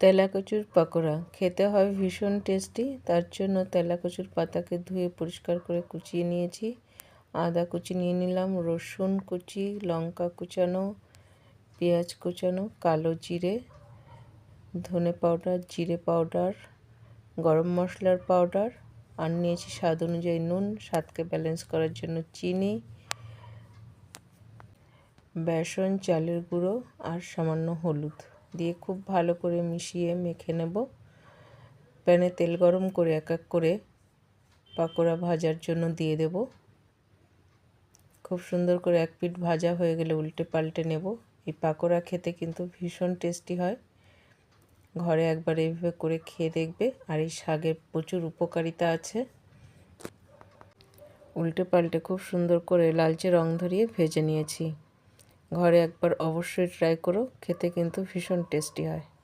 তেলাকচুর পকোড়া। খেতে হয় ভীষণ টেস্টি তার জন্য তেলাকচুর পাতাকে ধুয়ে পরিষ্কার করে কুচিয়ে নিয়েছি। আদা কুচি নিয়ে নিলাম, রসুন কুচি, লঙ্কা কুচানো, পেঁয়াজ কুচানো, কালো জিরে, ধনে পাউডার, জিরে পাউডার, গরম মশলার পাউডার, আর নিয়েছি স্বাদ অনুযায়ী নুন, স্বাদকে ব্যালেন্স করার জন্য চিনি, বেসন, চালের গুঁড়ো, আর সামান্য হলুদ। দিয়ে খুব ভালো করে মিশিয়ে মেখে নেব। প্যানে তেল গরম করে এক এক করে পাকোড়া ভাজার জন্য দিয়ে দেব। খুব সুন্দর করে এক পিঠ ভাজা হয়ে গেলে উল্টে পাল্টে নেব। এই পাকোড়া খেতে কিন্তু ভীষণ টেস্টি হয়। ঘরে একবার এইভাবে করে খেয়ে দেখবে। আর এই শাকের প্রচুর উপকারিতা আছে। উল্টে পাল্টে খুব সুন্দর করে লালচে রং ধরিয়ে ভেজে নিয়েছি। ঘরে একবার অবশ্যই ট্রাই করো খেতে কিন্তু ভীষণ টেস্টি হয়।